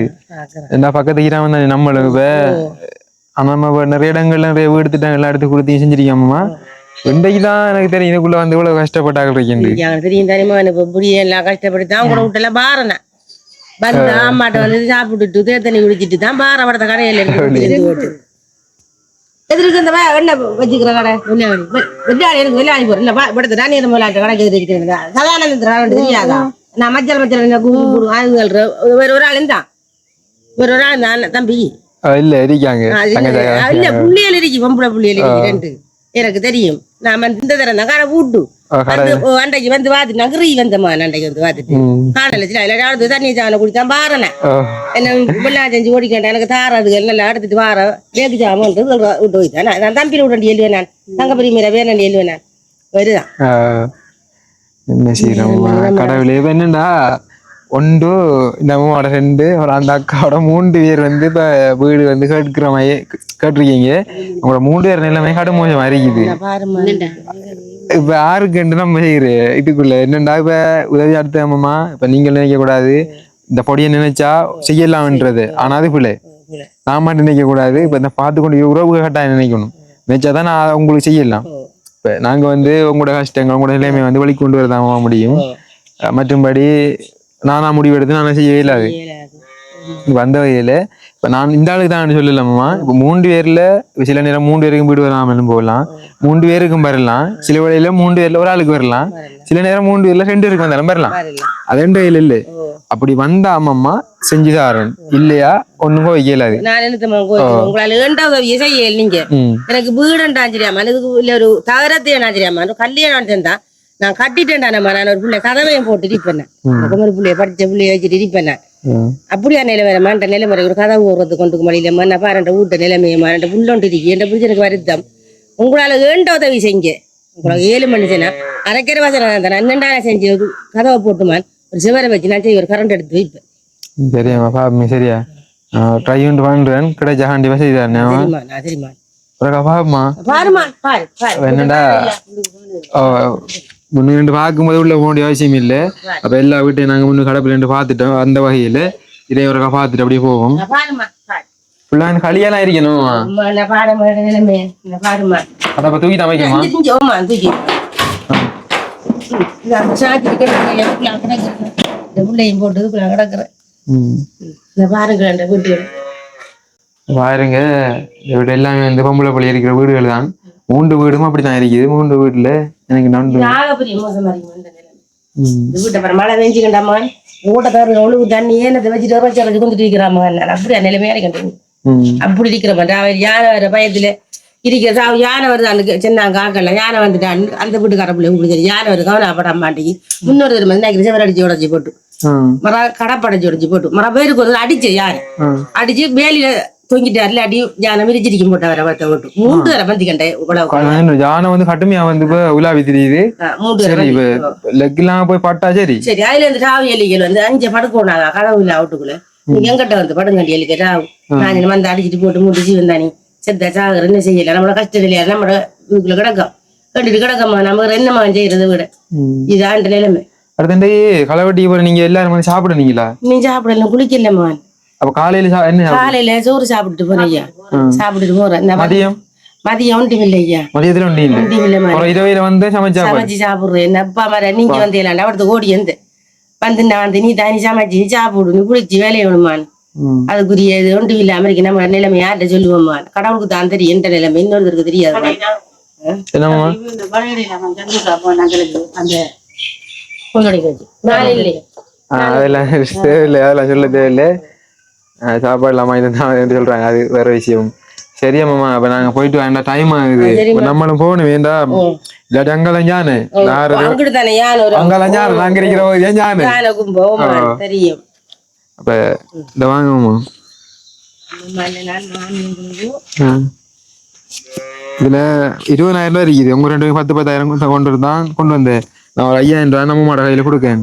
என்ன பக்கத்து கிராமம் தானே நம்மளுக்கு இப்ப ஆனா நம்ம நிறைய இடங்கள்ல நிறைய வீடு திட்டம் எல்லாம் எடுத்து கொடுத்து செஞ்சிருக்காமமா இன்றைக்கு தான் எனக்கு தெரியும் இதுக்குள்ள வந்து இவ்வளவு கஷ்டப்பட்டாங்க இருக்கேன் எனக்கு தெரியும் புரிய எல்லாம் கஷ்டப்பட்டு தான் கூட விட்டெல்லாம் பாருனேன் வந்து ஆமாட்ட வந்து சாப்பிட்டுட்டு தேத்தண்ணி குடிச்சிட்டு தான் பாறை படத்த கடையில் போட்டு. எதிர்க்கு இந்த வ- வெள்ளை வச்சுக்கிற கடை. வெள்ளாளி வெ- வெள்ளாளி எனக்கு வெள்ளாளி போறேன் இல்லை படத்தை நான் நேரம் விளையாட்டு கடைக்கு எதிர்க்கிறேன் சதானந்தன் தெரியாதா? நான் மஞ்சள் மஞ்சள் கூப்பிட்டு போடுவேன் ஆளுங்கள்ற ஒரு ஒரு ஆள் இருந்தான் ஒரு ஒரு ஆள் தான் தம்பி? இல்ல இருக்காங்க இல்ல, தங்கச்சி இல்ல புள்ளியல் இருக்கு பொம்பளை புள்ளியல் இருக்கு ரெண்டு. எனக்கு தெரியும். நான் இந்த தரம் தான் கடை பூட்டு. கடை. வந்து வாத்து நகரி வந்தம்மா அன்றைக்கு வந்து வாத்துட்டு ம். காணல சில இல்லை அடுத்து தண்ணி சாவனை குடித்தான் பாருனேன் என்ன இப்படிலாம் செஞ்சு ஓடிக்கேன் எனக்கு தாராது நல்லா எடுத்துட்டு வார வேக்கு சாமன் விட்டு போய்தான் நான் நான் தம்பியில் விட்டு எழுவேன் நான் தங்க பெரிய மீற வேணும் எழுவேன் நான் வருதான் என்ன செய்யறோம் கடவுளே என்னண்டா ஒன்று இந்த அம்மாவோட ரெண்டு ஒரு அந்த அக்காவோட மூன்று பேர் வந்து இப்ப வீடு வந்து கேட்கிற மாதிரி கேட்டிருக்கீங்க உங்களோட மூன்று பேர் நிலைமை கடும் மோசமா இருக்குது பாருமா இப்ப யாருக்கு நம்ம செய்யுற. இதுக்குள்ள என்னண்டா இப்ப உதவி அடுத்த அம்மா இப்ப நீங்க நினைக்க கூடாது இந்த பொடியை நினைச்சா செய்யலாம்ன்றது. ஆனா அது பிள்ளை நான் மட்டும் நினைக்க கூடாது இப்ப இந்த பார்த்து கொண்டு உறவு கட்டாயம் நினைக்கணும். நினைச்சாதான் நான் உங்களுக்கு செய்யலாம். இப்ப நாங்க வந்து உங்களோட கஷ்டங்கள் உங்களோட நிலைமை வந்து வெளி கொண்டு வரதான் முடியும் மற்றும்படி நானா முடிவெடுத்து நான் செய்யவே இல்லாது. வந்த வகையில இப்ப நான் இந்த ஆளுக்கு தான் சொல்லலாமா இப்ப மூன்று பேர்ல சில நேரம் மூன்று பேருக்கும் வீடு வராமலும் போகலாம். மூன்று பேருக்கும் வரலாம். சில வேளையில மூன்று பேர்ல ஒரு ஆளுக்கு வரலாம். சில நேரம் மூன்று பேர்ல ரெண்டு பேருக்கு வந்தாலும் வரலாம். அது ரெண்டு வகையில இல்ல. அப்படி வந்த அம்மம்மா செஞ்சு தாரன் இல்லையா ஒண்ணும் வைக்கலாது நான் என்ன உங்களால ஏண்டா உதவியை செய்ய நீங்க? ம். எனக்கு வீடுண்டா தெரியாம இதுக்கு இல்ல ஒரு தகரத்தை தெரியாம ஒரு கல்யாணம் சேர்ந்தா நான் கட்டிட்டேன்டா நம்ம நான் ஒரு பிள்ளை கதவையும் போட்டு இருப்பேன் குமரி பிள்ளைய படிச்ச பிள்ளைய வச்சுட்டு ம். அப்படியா நிலைமை என்ற நிலைமை ஒரு கதவு ஓடுறது கொண்டு மடியில மண்ண பாருண்ட வீட்டு நிலைமையம்மா என்ற புள்ளோண்டு இருக்கு. என்ற புரிஞ்சு எனக்கு வருத்தம். உங்களால ஏண்ட உதவி செஞ்சு? உங்களுக்கு ஏழு சென்னா அரைக்கிற வசனம் தான் அண்ணன்டா செஞ்சு கதவை போட்டுமான் ஒரு சிவரை வச்சு நான் செய்ய ஒரு கரண்ட் எடுத்து வைப்பேன். சரியாம்மா பாப்பமே சரியா? ட்ரை பண்ணிட்டு பண்றேன் கிடைச்சா நான் தெரியுமா ஒரு பாப்பமா பாருமா பாரு பாரு. என்னடா? முன்னு ரெண்டு பார்க்கும்போது உள்ள போக வேண்டிய அவசியம் இல்லை. அப்ப எல்லா வீட்டையும் நாங்க முன்னு கடப்பில் ரெண்டு பார்த்துட்டோம். அந்த வகையில இதை ஒரு பார்த்துட்டு அப்படியே போவோம். களியெல்லாம் இருக்கணும் அதை அப்ப தூக்கி அமைக்கமா இங்க இங்க ஓமா தூக்கி. ம், இது அந்த சாக்கு கிடக்குற இடத்துல கிடக்குற இந்த பிள்ளையும் போட்டு இதுக்குள்ள கிடக்குறேன் ம். இந்த பாருங்க அந்த வீட்டு பாருங்க இந்த வீடு எல்லாமே வந்து பொம்பளை பிள்ளை இருக்கிற வீடுகள் தான். மூன்று வீடும் அப்படித்தான் இருக்குது. மூன்று வீட்டுல எனக்கு நண்டு. பாரு மழை பெஞ்சுக்கிண்டாமா ஊட்ட தர ஒழுங்கு தண்ணி ஏனத்தை வச்சுட்டு வச்சு கொண்டுட்டு இருக்கிறாமா அப்படியா நிலைமையா இருக்கின்றது ம். அப்படி இருக்கிற அவர் யானை வர பயத்துல இருக்கிற சாவு யானை வருது அந்த சின்ன காக்கல யானை வந்துட்டான் அந்த வீட்டுக்கார பிள்ளை உங்களுக்கு யானை வருது கவனப்பட மாட்டேங்கி முன்னொரு தடவை வந்து அடிச்சு உடச்சி போட்டு. ம். மர கடப்படைச்சு உடச்சி போட்டு. மர பேருக்கு ஒரு அடிச்சு யானை. ம். அடிச்சு வேலியில தொங்கிட்டாரு இல்லாட்டி யானை மிரிச்சிருக்கும் போட்ட வர பார்த்த விட்டு மூன்று வர பந்திக்கண்டே இவ்வளவு. காரணம் யானை வந்து கட்டுமையா வந்து உலாவி தெரியுது மூன்று சரி இப்ப லெக் எல்லாம் போய் பட்டா சரி. சரி அதுல இருந்து ராவு எலிகள் வந்து அஞ்சு படுக்கோனாங்க கடவு இல்ல அவுட்டுக்குள்ள. நீங்க எங்கிட்ட வந்து படுங்கண்டி எலிக்க ராவு. நான் இந்த வந்து அடிச்சிட்டு போட்டு மூட்டு வந்தானி செத்த சாகுற என்ன செய்யல? நம்மள கஷ்டம் இல்லையா நம்மளோட வீட்டுல கிடக்கும். கட்டிட்டு கிடக்கம்மா நம்ம என்னம்மா செய்யறது விட. இது ஆண்டு நிலைமை. அடுத்த நீங்க எல்லாரும் சாப்பிடுனீங்களா நீ சாப்பிடலாம் குளிக்கலம்மா அப்ப காலையில என்ன காலையில சோறு சாப்பிட்டுட்டு போறேன் ஐயா சாப்பிட்டுட்டு போறேன் மதியம் மதியம் ஒன்றும் இல்லை ஐயா மதியத்துல ஒன்றும் இல்லை ஒன்றும் இல்லைம்மா ஒரு இரவையில வந்து சமைச்சா. சமைச்சு சாப்பிடுறேன் என்ன அப்பா மாதிரி நீங்க வந்து இல்லாண்டா அவடத்து ஓடி வந்து வந்து நான் வந்து நீ தனி சமைச்சு நீ சாப்பிடு நீ குளிச்சு வேலையை விடுமான் ம். அதுக்குரிய இது ஒன்று இல்லாம இருக்கு நம்ம நிலைமை யார்கிட்ட சொல்லுவோமா கடவுளுக்கு தான் தெரியும் எந்த நிலைமை இன்னொருத்தருக்கு தெரியாது அந்த இல்லை சொல்ல தேவையில்லை சாப்பாடு இல்லாம இதுதான் சொல்றாங்க அது வேற விஷயம். சரியா மாமா அப்ப நாங்க போயிட்டு வேண்டாம் டைம் ஆகுது. நம்மளும் போகணும் வேண்டாம் இல்லாட்டி அங்கெல்லாம் ஞானு. அங்கெல்லாம் ஞானு நாங்க இருக்கிற ஏன் ஞானு? அப்ப இந்த வாங்க மாமா. இதுல இருபதாயிரம் ரூபாய் இருக்குது. உங்க ரெண்டு பத்து பத்தாயிரம் கொண்டு கொண்டு இருந்தான் கொண்டு வந்தேன். நான் ஒரு ஐயாயிரம் ரூபாய் நம்ம மாட கையில கொடுக்கேன்.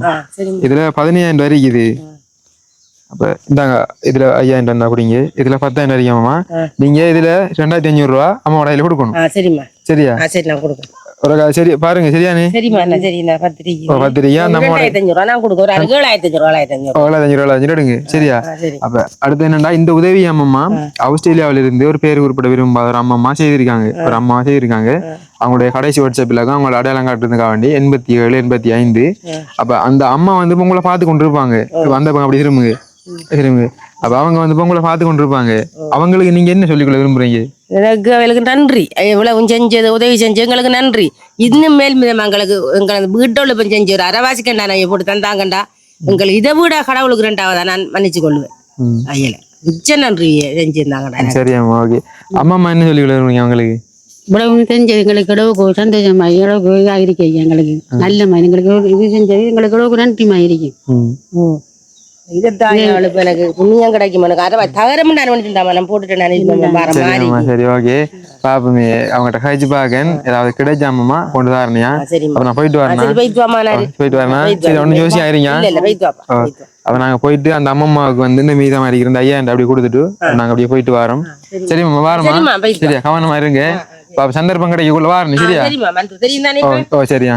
இதுல பதினையாயிரம் ரூபாய் இருக்குது. அப்ப இந்தாங்க இதுல ஐயாயிரம் இருந்தா குடிங்க. இதுல பத்தாயிரம் மாமா. நீங்க இதுல ரெண்டாயிரத்தி அஞ்சூறு ரூபா அம்மாவோட கையில கொடுக்கணும். சரிம்மா. சரியா? சரி நான் கொடுக்குறேன். ஒரு கா- சரி பாருங்க சரியானே சரிம்மா சரி நான் பத்திரிக்கை ரூபா நம்ம ரூபா ஒரு ரூபா ரூபா ரூபா எடுங்க சரியா? அப்ப அடுத்து என்னன்னா இந்த உதவி அம்மம்மா ஆஸ்திரேலியாவில இருந்து ஒரு பேர் குறிப்பிட விரும்பாத ஒரு அம்மம்மா செய்திருக்காங்க. ஒரு அம்மா செய்திருக்காங்க. அவங்களுடைய கடைசி வாட்ஸ்அப்ல அவங்களோட அடையாளம் காட்டுறதுக்காக வேண்டி எண்பத்தி ஏழு எண்பத்தி ஐந்து. அப்ப அந்த அம்மா வந்து உங்களை பார்த்து கொண்டு இருப்பாங்க பக்கம் அப்படி திரும்புங்க. அப்ப அவங்க வந்து உங்களை பார்த்து கொண்டு இருப்பாங்க அவங்களுக்கு நீங்க என்ன சொல்லிக்கொள்ள விரும்புறீங்க? எனக்கு அவளுக்கு நன்றி. இவ்வளவு செஞ்சது உதவி செஞ்சு எங்களுக்கு நன்றி. இன்னும் மேல் மிதம் எங்களுக்கு எங்களது வீட்டோட இப்போ செஞ்சு ஒரு அரைவாசிக்கண்டா நான் போட்டு தந்தாங்கண்டா. எங்களுக்கு இதை விட கடவுளுக்கு ரெண்டாவதா நான் மன்னிச்சு கொள்வேன். ஐயல மிச்ச நன்றி செஞ்சிருந்தாங்கடா. எனக்கு. சரி அம்மா ஓகே. அம்மா அம்மா என்ன சொல்லிக்கொள்ள விரும்புறீங்க அவங்களுக்கு? இவ்வளவு செஞ்சது எங்களுக்கு அளவுக்கு சந்தோஷமா எவ்வளவு இதாக இருக்கு எங்களுக்கு. நல்ல எங்களுக்கு இது செஞ்சது எங்களுக்கு அளவுக்கு நன்றிமா இருக்கு. ஓ எனக்கு புண்ணியம் கிடைக்கும் எனக்கு அரை தகரம் நான் பண்ணிட்டு நான் போட்டுட்டேன் நான் இப்ப வர சரி மாதிரி அம்மா சரி ஓகே பாப்போமே அவங்ககிட்ட கழிச்சு பாக்கன் ஏதாவது கிடைச்சாமம்மா கொண்டு தாரணியா அப்ப நான் போயிட்டு வரேன் போயிட்டு வரேன் சரி ஒன்னும் யோசிச்சு ஆயிருங்க. அப்ப நாங்க போயிட்டு அந்த அம்மம்மாவுக்கு வந்து இந்த மீதம் இருந்த ஐயாயிரம் அப்படி கொடுத்துட்டு நாங்க அப்படியே போயிட்டு வரோம் சரி மாமா வாரமா. சரியா கவனமா இருங்க பாப்ப சந்தர்ப்பம் கிடைக்கக்குள்ள வாரணும் சரியா ஓ சரியா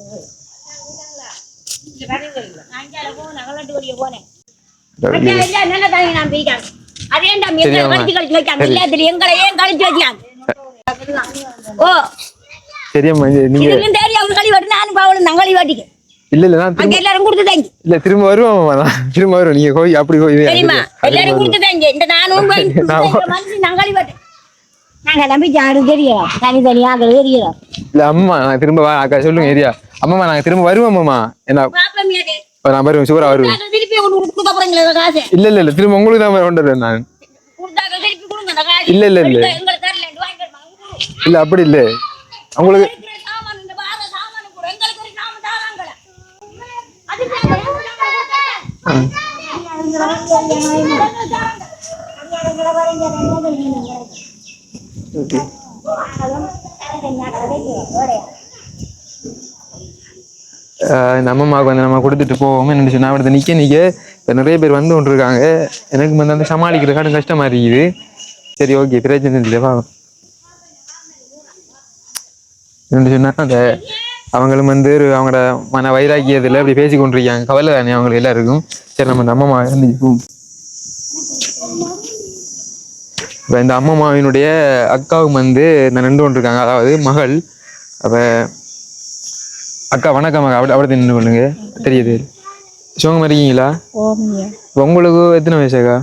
ஓ சரியாம்மா இது நீங்க இதுக்கும் தெரியும் அவரு களி வெட்டு நானும் பாவலும் நான் களி வெட்டிக்கு இல்ல இல்ல நான் எல்லாரும் கொடுத்துதாங்க இல்ல திரும்ப வருவோம் திரும்ப வருவோம். நீங்க கோய் அப்படி கோய் தெரியுமா? எல்லாரும் கொடுத்துதாங்க இந்த நானும் போய் கொடுத்துதாங்க. மனுஷன் நான் களி வெட்டு நாங்க நம்பி யாரு தெரியலாம் தனித்தனியாக தெரியலாம் இல்ல அம்மா நான் திரும்ப வா அக்கா சொல்லுங்க ஏரியா. அம்மா நாங்க திரும்ப வருவோம் மாமா என்ன நான் வருவேன் போறீங்களா காசு? இல்ல இல்ல இல்ல திரும்ப உங்களுக்கு தான் கொண்டு வருவேன் நான் இல்ல இல்ல இல்ல. இல்ல அப்படி இல்ல. உங்களுக்கு இருக்கிற சாமான் இந்த வார சாமான் கூட எங்களுக்கு ஒரு சாமான் தாராங்கள அது ஆஹ் இந்த அம்மாவுக்கு வந்து நம்ம கொடுத்துட்டு போவோம். என்ன சொன்னா அடுத்து நிற்க நிற்க இப்போ நிறைய பேர் வந்து கொண்டு இருக்காங்க எனக்கு வந்து வந்து சமாளிக்கிற கடும் கஷ்டமாக இருக்குது. சரி ஓகே பிரச்சனை இல்லைவா என்ன சொன்னால் அந்த அவங்களும் வந்து ஒரு அவங்களோட மன வைராக்கியத்துல அப்படி பேசி கொண்டிருக்காங்க. கவலை தானே அவங்களுக்கு எல்லாருக்கும். சரி நம்ம இந்த அம்மா சந்திப்போம் இப்போ இந்த அம்மாவினுடைய அக்காவும் வந்து இந்த நின்று கொண்டிருக்காங்க. இருக்காங்க அதாவது மகள். அப்போ அக்கா வணக்கம் அக்கா. அப்படி அப்படி நின்று கொள்ளுங்க. தெரியுது. சிவங்க இருக்கீங்களா உங்களுக்கு எத்தனை வயசு அக்கா?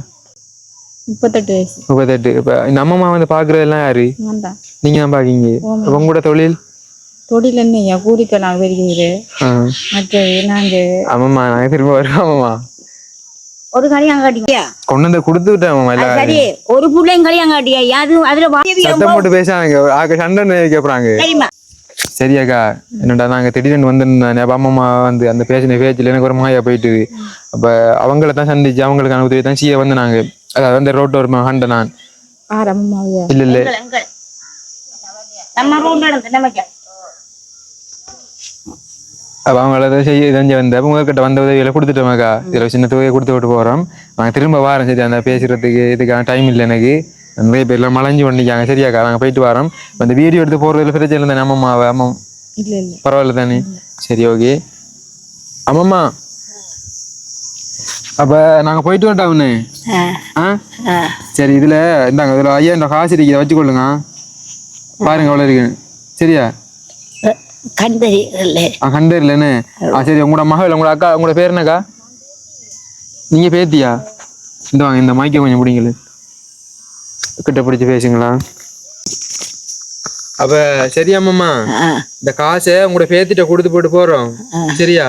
முப்பத்தெட்டு வயசு. முப்பத்தெட்டு. இப்போ இந்த அம்மா வந்து பார்க்குறதெல்லாம் யாரு? நான் தான். பார்க்கீங்க உங்களோட தொழில்? தொழில் என்னையா கூலிக்கெல்லாம் வருகிறது ஆ. மற்றது நாங்கள் ஆமாம்மா நாங்கள் திரும்ப வருவோம் ஆமாம்மா ஒரு கல்யாணம் காட்டியா கொண்டு வந்து கொடுத்து எல்லாம் சரி. ஒரு பிள்ளைங்க கல்யாணம் காட்டியா அது அதுல சத்தம் போட்டு பேசாங்க சண்டை கேட்குறாங்க. சரியாக்கா என்னடா நாங்க திடீர்னு வந்திருந்தேன். அப்ப அம்மா வந்து அந்த பேசின பேச்சில் எனக்கு ஒரு மாயா போயிட்டு அப்ப அவங்கள தான் சந்திச்சு அவங்களுக்கான உதவி தான் செய்ய வந்து நாங்க. அதாவது அந்த ரோட்டு ஒரு ஹண்ட நான். இல்ல இல்ல. அப்ப அவங்கள செய்ய செஞ்சு வந்த அப்ப உங்ககிட்ட வந்த உதவியில கொடுத்துட்டோமாக்கா இதுல சின்ன தொகையை கொடுத்து விட்டு போறோம். நாங்க திரும்ப வாரோம் சரி அந்த பேசுறதுக்கு இதுக்கான டைம் இல்லை எனக்கு. நிறைய பேர்லாம் மலைஞ்சு பண்ணிக்காங்க சரியாக்கா நாங்க போயிட்டு வரோம். இந்த வீடியோ எடுத்து போறதுல பிரச்சனை இல்லை தானே அம்மா இல்லை இல்லை. பரவாயில்ல தானே? சரி ஓகே அம்மம்மா. அப்ப நாங்க போயிட்டு வரட்டோம்னு ஆ. சரி இதுல இந்தாங்க இதுல ஐயா இந்த காசு இருக்குது வச்சுக்கொள்ளுங்க. பாருங்க அவ்வளோ இருக்கு. சரியா? கண் தெரியல ஆ கண்டு இல்லைன்னு. ஆ சரி உங்களோட மகள் உங்களோட அக்கா உங்களோட பேர் என்னக்கா? நீங்க பேத்தியா? இந்த வாங்க இந்த மைக்கை கொஞ்சம் பிடிங்களு. கிட்ட பிடிச்சி பேசுங்களா? அப்ப சரியா மாமா? இந்த காசை உங்களோட பேத்திட்ட கொடுத்து போட்டு போறோம். சரியா?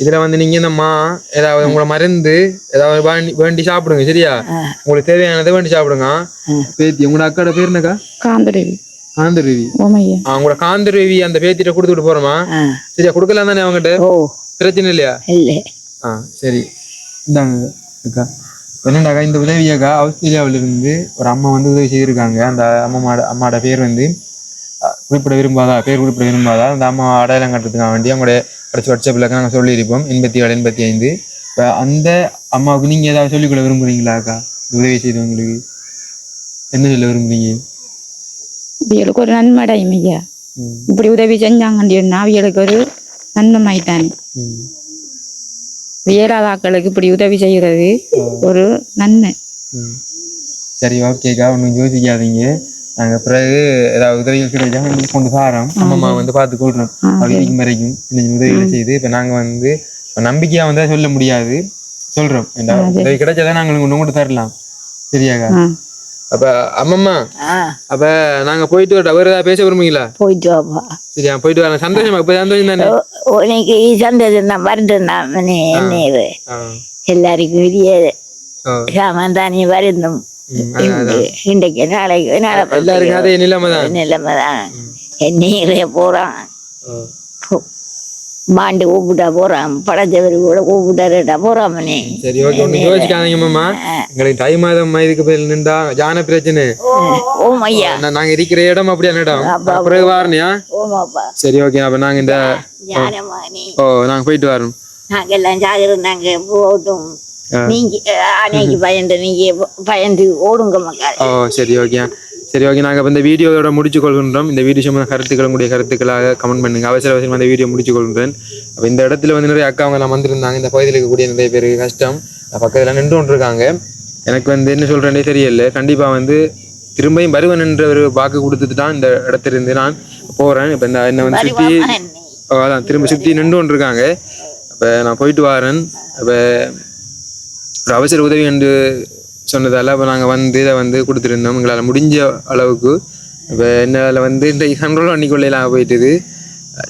இதுல வந்து நீங்க இந்த மா ஏதாவது உங்களோட மருந்து ஏதாவது வேண்டி சாப்பிடுங்க சரியா? உங்களுக்கு தேவையானதை வேண்டி சாப்பிடுங்க. பேத்தி உங்களோட அக்காட பேர் என்னக்கா? காந்தரவி. காந்தருவி. ஓமையா. உங்களோட காந்தருவி அந்த பேத்திட்ட கொடுத்துட்டு போறோமா? சரியா கொடுக்கலாம் தானே அவங்ககிட்ட? ஓ. பிரச்சனை இல்லையா? இல்லை. ஆ சரி. இந்தாங்க அக்கா. என்னண்டாக்கா இந்த உதவியாக்கா? ஆஸ்திரேலியாவில இருந்து ஒரு அம்மா வந்து உதவி செய்திருக்காங்க. அந்த அம்மாவோட அம்மாவோட பேர் வந்து குறிப்பிட விரும்பாதா? பேர் குறிப்பிட விரும்பாதா? அந்த அம்மா அடையாளம் கட்டுறதுக்காக வேண்டி அவங்களுடைய கடைசி வாட்ஸ்அப்பில் நாங்கள் சொல்லியிருப்போம். எண்பத்தி ஏழு எண்பத்தி ஐந்து. இப்போ அந்த அம்மாவுக்கு நீங்கள் ஏதாவது சொல்லிக்கொள்ள இந்த உதவி செய்தவங்களுக்கு என்ன சொல்ல விரும்புறீங்க? அவியலுக்கு ஒரு நன்மை அடையும் ஐயா. இப்படி உதவி செஞ்சாங்கன்னா அவியலுக்கு ஒரு நன்மை ஆயிட்டானே ம். இயலாத ஆட்களுக்கு இப்படி உதவி செய்யறது ஒரு நன்மை. சரி ஓகேக்கா ஒன்றும் யோசிக்காதீங்க. நாங்கள் பிறகு ஏதாவது உதவிகள் கிடைச்சா கொண்டு சாரோம் அம்மா வந்து பார்த்து கூடுறோம் வரைக்கும் வரைக்கும் சின்ன சின்ன உதவிகளை செய்து இப்போ நாங்கள் வந்து இப்ப நம்பிக்கையா வந்து சொல்ல முடியாது. சொல்றோம். ஏண்டா, உதவி கிடைச்சதா நாங்கள் உங்களுக்கு கொண்டு தரலாம். சரியாக்கா? அப்ப அம்மம்மா அப்ப நாங்க போயிட்டு வரட்டா? வேற ஏதாவது பேச விரும்புறீங்களா? போயிட்டு வாப்பா. சரியா போயிட்டு வரலாம் சந்தோஷமா இப்ப சந்தோஷம் தானே? உனக்கு சந்தோஷம் தான் வருடம் தான். எல்லாருக்கும் விடிய ஓ. சாமான் தானே வருந்தும் ம், அதான், அதான். இன்றைக்கு நாளைக்கு நாளை எல்லாருக்கும் அதே நிலைமை தான். நிலைமை தான். என்னையிலே போறான். கூப்பிட்டா போறான் படைச்சவர் கூட கூப்பிட்டாருடா போறாமனே சரி ஓகே ஒண்ணு யோசிக்காதீங்க மாமா எங்களுக்கு தை மாதம் இதுக்கு போய் நின்றா ஜான பிரச்சனை ஓம் ஐயா நா- நாங்க இருக்கிற இடம் அப்படியான இடம் பிறகு வாரணியா ஓமாப்பா சரி ஓகே அப்ப நாங்க இந்த ஞானமானே ஓ நாங்க போயிட்டு வரோம் நாங்கெல்லாம் ஜாகிரதாங்க போட்டும் நீங்க அன்னைக்கு பயந்து நீங்க பயந்து ஓடுங்க மக்கள் ஓ சரி ஓகே சரி ஓகே நாங்கள் இப்போ இந்த வீடியோவோட முடிச்சு கொள்கின்றோம் இந்த வீடியோ சம்பந்த கருத்துக்கள் உங்களுடைய கருத்துக்களாக கமெண்ட் பண்ணுங்க. அவசர அவசரம் அந்த வீடியோ முடிச்சு கொள்கின்றேன் அப்போ இந்த இடத்துல வந்து நிறைய அக்கா எல்லாம் வந்திருந்தாங்க. இந்த பகுதியில் இருக்கக்கூடிய நிறைய பேருக்கு கஷ்டம். பக்கத்தில் நின்று கொண்டிருக்காங்க. எனக்கு வந்து என்ன சொல்கிறேன்னே தெரியல. கண்டிப்பாக வந்து திரும்பியும் வருவன் என்ற ஒரு வாக்கு கொடுத்துட்டு தான் இந்த இடத்திலிருந்து நான் போகிறேன் இப்போ இந்த என்னை வந்து சுற்றி அதான். திரும்ப சுற்றி நின்று கொண்டிருக்காங்க. அப்போ நான் போயிட்டு வரேன். அப்போ ஒரு அவசர உதவி என்று சொன்னதால அப்போ நாங்கள் வந்து இதை வந்து கொடுத்துருந்தோம். எங்களால் முடிஞ்ச அளவுக்கு. இப்போ என்னால் வந்து இந்த கண்ட்ரோல் பண்ணிக்கொள்ளலாம் போயிட்டுது.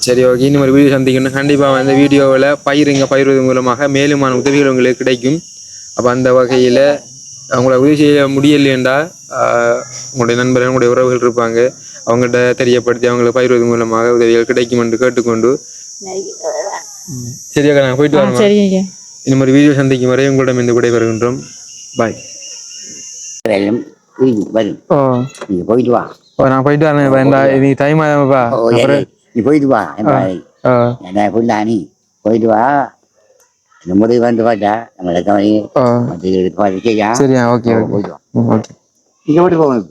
சரி ஓகே இன்னும் ஒரு வீடியோ சந்திக்கணும். கண்டிப்பாக வந்து வீடியோவில் பயிருங்க பயிர்வது மூலமாக மேலுமான உதவிகள் உங்களுக்கு கிடைக்கும். அப்போ அந்த வகையில் அவங்கள உதவி செய்ய முடியலையேண்டா? ஆஹ், உங்களுடைய நண்பர்கள் உங்களுடைய உறவுகள் இருப்பாங்க. அவங்கள்ட்ட தெரியப்படுத்தி அவங்களுக்கு பயிர்வது மூலமாக உதவிகள் கிடைக்கும் என்று கேட்டுக்கொண்டு. சரியாக்கா நாங்கள் போயிட்டு வரோம் இந்த மாதிரி வீடியோ சந்திக்கும் வரை உங்களிடம் இந்த விடை வருகின்றோம் பாய் வீட்டுக்கு வரும் நீங்க போயிட்டு வா நான் போயிட்டு வரேன் இது டைம் ஏய், நீ போயிட்டு வா என்ன புள்ளானி போயிட்டு வா முறை வந்து பாட்டா நம்மளை கவனி எடுத்து பார்த்து செய்யா சரியா ஓகே போயிட்டு வா ஓகே நீங்க போட்டு போகணும்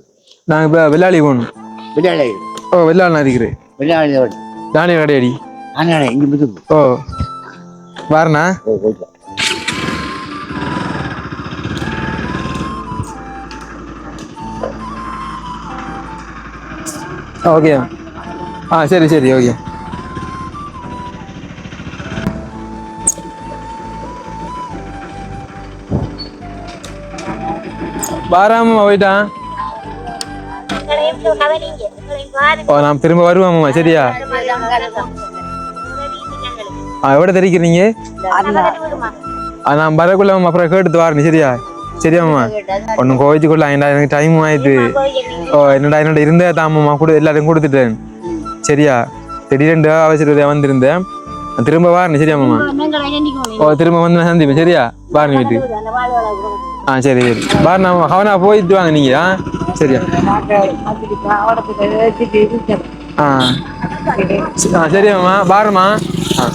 நான் இப்போ வெள்ளாளி போகணும் விளையாடு ஓ வெள்ளாள் இருக்கிறேன் விளையாடு தானிய கடையடி ஆனால் இங்க முதுகு ஓ வரண்ணா ஓ போயிட்டு ஓகே ஆ சரி சரி ஓகே வாராம போயிட்டான் ஓ நான் திரும்ப வருவாம்மா சரியா ஆ எவ்வளோ தெரிக்கிறீங்க நான் வரக்குள்ள அப்புறம் கேட்டுட்டு வரணும் சரியா சரியாம்மா ஒன்றும் கோவிச்சுக்குள்ள ஏன்டா எனக்கு டைம் ஆயிடுது ஓ என்னடா என்னோட இருந்தே தாமம்மா கொடு எல்லாரும் கொடுத்துட்டேன் சரியா திடீரெண்டு அவசரத்தை வந்திருந்தேன் திரும்ப வாரணி சரியாம்மா ஓ திரும்ப வந்து நான் சந்திப்பேன் சரியா வாரணி வீட்டுக்கு ஆ சரி சரி பாருண்ணா அவனா போயிட்டு வாங்க நீங்க ஆ சரியா ஆ ஆ சரியாம்மா பாருமா ஆ